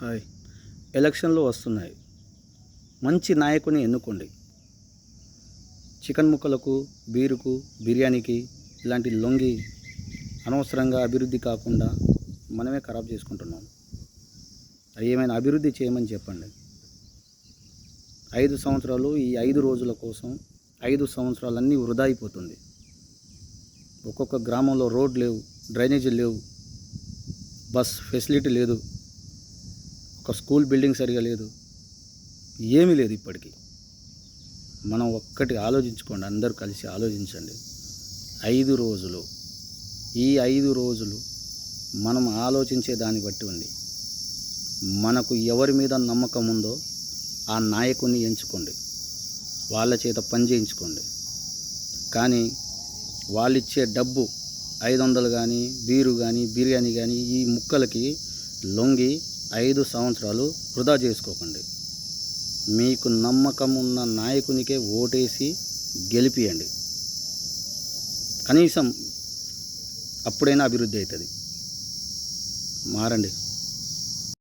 Hi. ఎలక్షన్లు వస్తున్నాయి. మంచి నాయకుని ఎన్నుకోండి. చికెన్ ముక్కలకు బీరుకు బిర్యానీకి ఇలాంటి లొంగి అనవసరంగా అభివృద్ధి కాకుండా మనమే ఖరాబ్ చేసుకుంటున్నాం. అది ఏమైనా అభివృద్ధి చేయమని చెప్పండి. ఐదు సంవత్సరాలు ఈ ఐదు రోజుల కోసం ఐదు సంవత్సరాలన్నీ వృధా అయిపోతుంది. ఒక్కొక్క గ్రామంలో రోడ్ లేవు డ్రైనేజీలు లేవు బస్ ఫెసిలిటీ లేదు. ఒక స్కూల్ బిల్డింగ్ సరిగా లేదు. ఏమీ లేదు ఇప్పటికీ. మనం ఒక్కటి ఆలోచించుకోండి అందరూ కలిసి ఆలోచించండి. ఐదు రోజులు. ఈ ఐదు రోజులు మనం ఆలోచించే దాన్ని బట్టి ఉంది. మనకు ఎవరి మీద నమ్మకం ఉందో ఆ నాయకుని ఎంచుకోండి. వాళ్ళ చేత పని చేయించుకోండి. కానీ వాళ్ళు ఇచ్చే డబ్బు ఐదు వందలు కానీ బీరు కానీ బిర్యానీ కానీ ఈ ముక్కలకి లొంగి ఐదు సంవత్సరాలు వృధా చేసుకోకండి. మీకు నమ్మకం ఉన్న నాయకునికే ఓటేసి గెలిపియండి. కనీసం అప్పుడైనా అభివృద్ధి అవుతుంది. మారండి.